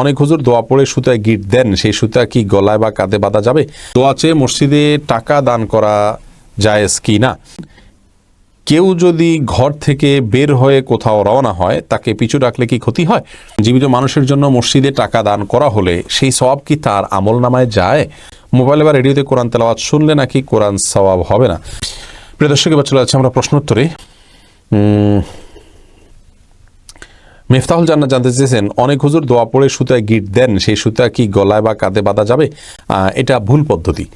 অনেক হুজুর দোয়া পড়ে সুতায় গিট দেন। সেই সুতা কি গলায় বা কাঁধে বাঁধা যাবে? দোয়া চেয়ে মসজিদে টাকা দান করা জায়েজ কি না? কেউ যদি ঘর থেকে বের হয়ে কোথাও রওনা হয়, তাকে পিছু ডাকলে কি ক্ষতি হয়? জীবিত মানুষের জন্য মসজিদে টাকা দান করা হলে সেই সওয়াব কি তার আমল নামায় যায়? মোবাইলে বা রেডিওতে কোরআন তেলাওয়াত শুনলে নাকি কোরআন সওয়াব হবে না? প্রিয় দর্শক, এবার চলে যাচ্ছে আমরা প্রশ্নোত্তরে। মিফতাহুল জান্নাত জানতে চেয়েছেন, অনেক হুজুর দোয়া পড়ে সুতায় গিট দেন, সেই সুতা কি গলায় বা কাঁধে বাঁধা যাবে? এটা ভুল পদ্ধতি।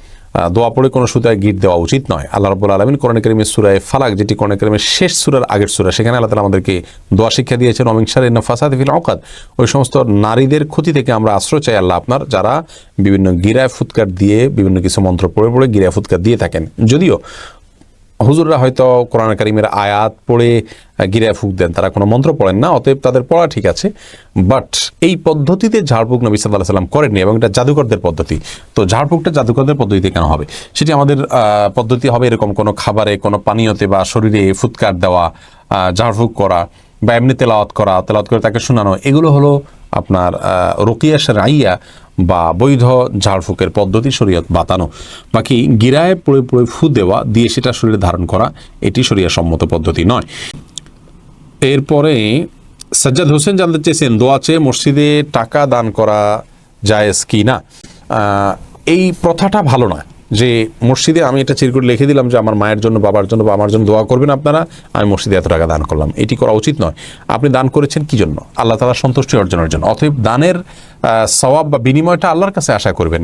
দোয়া পড়ে কোনো সুতায় গিট দেওয়া উচিত নয়। আল্লাহ রব্বুল আলমিন কোরআন করিমের সুরায় ফালাক, যেটি কোরআন করিমের শেষ সুরার আগের সুরা, সেখানে আল্লাহ তালা আমাদেরকে দোয়া শিক্ষা দিয়েছেন অমিংসার ফাসাদ ফিল অকাদ ওই সমস্ত নারীদের ক্ষতি থেকে আমরা আশ্রয় চাই আল্লাহ আপনার, যারা বিভিন্ন গিরায় ফুৎকার দিয়ে বিভিন্ন কিছু মন্ত্র পড়ে পড়ে গিরায় ফুৎকার দিয়ে থাকেন। যদিও হুজুররা হয়তো কোরআন কারিমের আয়াত পড়ে গিরায় ফুক দেন। তারা কোনো মন্ত্র পড়েন না, অতএব তাদের পড়া ঠিক আছে। বাট এই পদ্ধতিতে ঝাড়ফুঁক নবী সাল্লাহ সাল্লাম করেননি এবং এটা জাদুকরদের পদ্ধতি। তো ঝাড়ফুঁকটা জাদুকরদের পদ্ধতিতে কেন হবে? সেটি আমাদের পদ্ধতি হবে এরকম কোনো খাবারে, কোনো পানীয়তে বা শরীরে ফুৎকার দেওয়া ঝাড়ফুঁক করা বা এমনি তেলাওয়াত করা, তেলাওয়াত করে তাকে শোনানো, এগুলো হলো আপনার রোকিয়া রাইয়া বা বৈধ ঝাড়ফুঁকের পদ্ধতি শরীয়ত বাতানো। বাকি গিরায় পড়ে পড়ে ফু দেওয়া দিয়ে সেটা শরীরে ধারণ করা, এটি শরীয় সম্মত পদ্ধতি নয়। এরপরে সাজ্জাদ হোসেন জানতে চেয়েছেন, দোয়া চেয়ে মসজিদে টাকা দান করা জায়েজ কি না এই প্রথাটা ভালো নয়। যে মসজিদে আমি এটা চিরকুট লিখে দিলাম যে আমার মায়ের জন্য, বাবার জন্য বা আমার জন্য দোয়া করবেন আপনারা, আমি মসজিদে এত টাকা দান করলাম। এটি করা উচিত নয়। আপনি দান করেছেন কি জন্য? আল্লাহ তালার সন্তুষ্টি অর্জনের জন্য। অতএব দানের সওয়াব বা বিনিময়টা আল্লাহর কাছে আশা করবেন।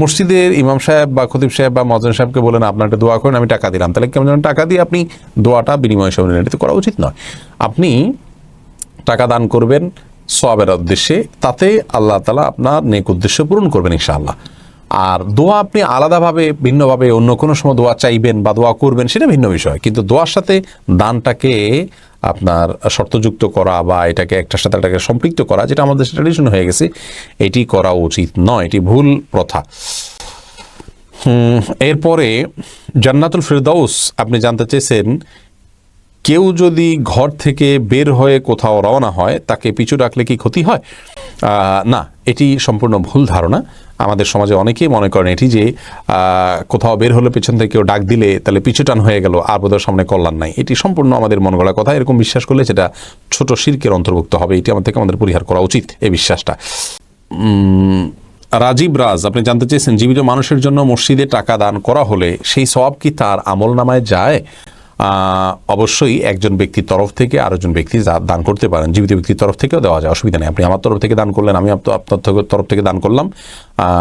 মসজিদের ইমাম সাহেব বা খতিব সাহেব বা মজন সাহেবকে বলেন, আপনার একটা দোয়া করেন, আমি টাকা দিলাম। তাহলে কেমন যেন টাকা দিয়ে আপনি দোয়াটা বিনিময় হিসেবে নিলেন এটা করা উচিত নয়। আপনি টাকা দান করবেন সবের উদ্দেশ্যে, তাতে আল্লাহ তালা আপনার নেক উদ্দেশ্য পূরণ করবেন ইনশাআল্লাহ। আর দোয়া আপনি আলাদাভাবে, ভিন্নভাবে অন্য কোনো সময় দোয়া চাইবেন বা দোয়া করবেন সেটা ভিন্ন বিষয়। কিন্তু দোয়ার সাথে দানটাকে আপনার শর্তযুক্ত করা বা এটাকে একটার সাথে একটাকে সম্পৃক্ত করা, যেটা আমাদের ট্রেডিশন হয়ে গেছে, এটি করা উচিত নয়, এটি ভুল প্রথা। এরপরে জান্নাতুল ফিরদাউস, আপনি জানতে চেয়েছেন, কেউ যদি ঘর থেকে বের হয়ে কোথাও রওনা হয়, তাকে পিছু ডাকলে কি ক্ষতি হয়? না, এটি সম্পূর্ণ ভুল ধারণা। আমাদের সমাজে অনেকেই মনে করেন এটি যে কোথাও বের হলে পেছন থেকে কেউ ডাক দিলে তাহলে পিছু টান হয়ে গেল, আর বোধহয় সামনে কল্যাণ নাই। এটি সম্পূর্ণ আমাদের মন গড়া কথা। এরকম বিশ্বাস করলে সেটা ছোট শির্কের অন্তর্ভুক্ত হবে। এটি আমাদের থেকে আমাদের পরিহার করা উচিত, এই বিশ্বাসটা। রাজীব রাজ, আপনি জানতে চেয়েছেন, জীবিত মানুষের জন্য মসজিদে টাকা দান করা হলে সেই সব কি তার আমল নামায় যায়? অবশ্যই একজন ব্যক্তির তরফ থেকে আরেকজন ব্যক্তি দান করতে পারেন জীবিত ব্যক্তির তরফ থেকেও দেওয়া যায় অসুবিধা নেই। আপনি আমার তরফ থেকে দান করলেন আমি আপ- আপনার তরফ থেকে দান করলাম।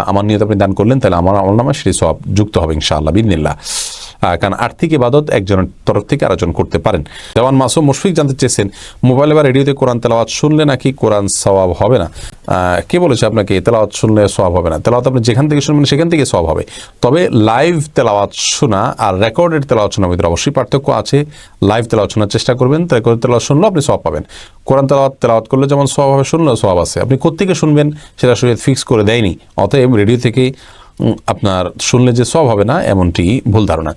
আমার নিয়ত আপনি দান করলেন তাহলে আমার আমার নামে সেটি সব যুক্ত হবে ইনশাআল্লাহ বিদিনিল্লাহ আহ, কারণ আর্থিক ইবাদত একজনের তরফ থেকে আরেকজন করতে পারেন। দেওয়ান মাসুম মুশফিক জানতে চেয়েছেন, মোবাইলে বা রেডিওতে কোরআন তেলাওয়াত শুনলে নাকি কোরআন সওয়াব হবে না? কে বলেছে আপনাকে, তেলাওয়াত শুনলে সওয়াব হবে না? তেলাওয়াত আপনি যেখান থেকে শুনবেন সেখান থেকে সওয়াব হবে। তবে লাইভ তেলাওয়াত শোনা আর রেকর্ডেড তেলাওয়াত শোনার ভিতরে অবশ্যই পার্থক্য আছে। লাইভ তেলাওয়াত শোনার চেষ্টা করবেন রেকর্ড তেলাওয়াত শুনলেও আপনি সওয়াব পাবেন। কোরআন তেলাওয়াত তেলাওয়াত করলে যেমন সওয়াব হবে, শুনলেও সওয়াব আছে। আপনি কোত্থেকে শুনবেন সেটা শরীয়ত ফিক্স করে দেয়নি। অতএব রেডিও থেকে আপনার শুনলে যে সব হবে না এমনটি ভুল ধারণা।